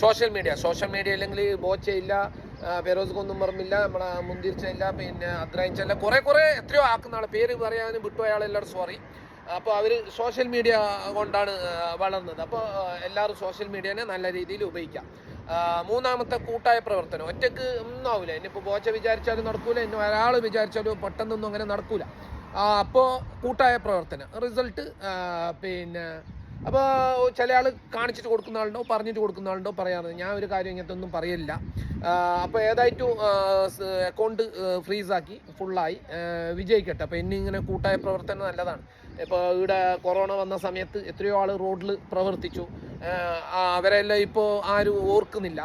Social media. Social media അല്ലെങ്കിൽ ബോച്ചയില്ല ഫെറോസ് കുന്നുംപറമ്പില്ല നമ്മളെ മുന്തിരിച്ചയില്ല പിന്നെ അദ്രായിച്ചല്ല കുറേ കുറേ എത്രയോ ആക്കുന്ന ആൾ പേര് പറയാനും വിട്ടു അയാൾ എല്ലാവരും സോറി അപ്പോൾ അവർ സോഷ്യൽ മീഡിയ കൊണ്ടാണ് വളർന്നത്. അപ്പോൾ എല്ലാവരും സോഷ്യൽ മീഡിയനെ നല്ല രീതിയിൽ ഉപയോഗിക്കാം. മൂന്നാമത്തെ കൂട്ടായ പ്രവർത്തനം. ഒറ്റയ്ക്ക് ഒന്നും ആവില്ല ഇനിയിപ്പോൾ ബോച്ച വിചാരിച്ചാലും നടക്കൂല ഇനി ഒരാൾ വിചാരിച്ചാലും പെട്ടെന്നൊന്നും അങ്ങനെ നടക്കൂല. അപ്പോൾ കൂട്ടായ പ്രവർത്തനം. റിസൾട്ട് പിന്നെ അപ്പോൾ ചില ആൾ കാണിച്ചിട്ട് കൊടുക്കുന്ന ആളുണ്ടോ പറഞ്ഞിട്ട് കൊടുക്കുന്ന ആളുണ്ടോ പറയാറ്. ഞാൻ ഒരു കാര്യം ഇങ്ങനത്തെ ഒന്നും പറയില്ല അപ്പോൾ ഏതായിട്ടും അക്കൗണ്ട് ഫ്രീസാക്കി ഫുള്ളായി വിജയിക്കട്ടെ. അപ്പോൾ ഇനി ഇങ്ങനെ കൂട്ടായ പ്രവർത്തനം നല്ലതാണ്. ഇപ്പോൾ ഇവിടെ കൊറോണ വന്ന സമയത്ത് എത്രയോ ആൾ റോഡിൽ പ്രവർത്തിച്ചു. അവരെല്ലാം ഇപ്പോൾ ആരും ഓർക്കുന്നില്ല.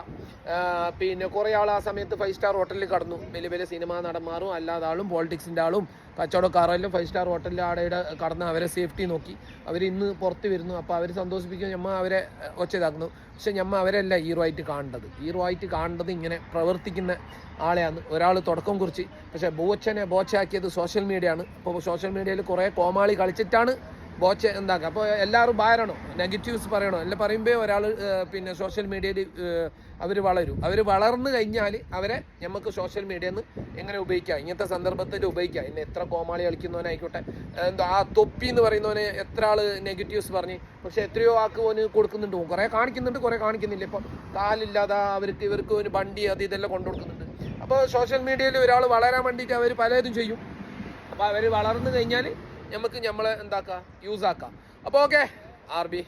പിന്നെ കുറേ ആൾ ആ സമയത്ത് ഫൈവ് സ്റ്റാർ ഹോട്ടലിൽ കടന്നു. വലിയ വലിയ സിനിമാ നടന്മാരും അല്ലാതെ ആളും പോളിറ്റിക്സിന്റെ ആളും കച്ചവടക്കാരെല്ലാം ഫൈവ് സ്റ്റാർ ഹോട്ടലിൽ ആടയുടെ കടന്ന് അവരെ സേഫ്റ്റി നോക്കി. അവർ ഇന്ന് പുറത്ത് വരുന്നു. അപ്പോൾ അവർ സന്തോഷിപ്പിക്കും. ഞമ്മ അവരെ ഒച്ച ഇതാക്കുന്നു പക്ഷെ ഞമ്മ അവരല്ല ഹീറോ ആയിട്ട് കാണേണ്ടത്. ഹീറോ ആയിട്ട് കാണേണ്ടത് ഇങ്ങനെ പ്രവർത്തിക്കുന്ന ആളെയാണ്. ഒരാൾ തുടക്കം കുറിച്ച്. പക്ഷേ ബോച്ചനെ ബോച്ചയാക്കിയത് സോഷ്യൽ മീഡിയ ആണ്. അപ്പോൾ സോഷ്യൽ മീഡിയയിൽ കുറേ കോമാളി കളിച്ചിട്ടാണ് ബോച്ച എന്താക്കുക അപ്പോൾ എല്ലാവരും ബാരണോ നെഗറ്റീവ്സ് പറയണോ. എല്ലാം പറയുമ്പോൾ ഒരാൾ പിന്നെ സോഷ്യൽ മീഡിയയിൽ അവർ വളരും. അവർ വളർന്നു കഴിഞ്ഞാൽ അവരെ നമുക്ക് സോഷ്യൽ മീഡിയയിൽ നിന്ന് എങ്ങനെ ഉപയോഗിക്കാം? ഇങ്ങനത്തെ സന്ദർഭത്തിൽ ഉപയോഗിക്കാം. ഇന്ന് എത്ര കോമാളി കളിക്കുന്നവനായിക്കോട്ടെ. എന്തോ ആ തൊപ്പി എന്ന് പറയുന്നവനെ എത്ര ആൾ നെഗറ്റീവ്സ് പറഞ്ഞ് പക്ഷേ എത്രയോ ആൾക്ക് ഓന് കൊടുക്കുന്നുണ്ട്. കുറേ കാണിക്കുന്നുണ്ട് കുറേ കാണിക്കുന്നില്ല. ഇപ്പം കാലില്ലാതെ അവർക്ക് ഇവർക്ക് ഒരു വണ്ടി അത് ഇതെല്ലാം കൊണ്ടു കൊടുക്കുന്നുണ്ട്. അപ്പോൾ സോഷ്യൽ മീഡിയയിൽ ഒരാൾ വളരാൻ വേണ്ടിയിട്ട് അവർ പലതും ചെയ്യും. അപ്പോൾ അവർ വളർന്നു കഴിഞ്ഞാൽ നമുക്ക് നമ്മളെ എന്താക്കാം? യൂസ് ആക്കാം. അപ്പോൾ ഓക്കെ ആർ ബി.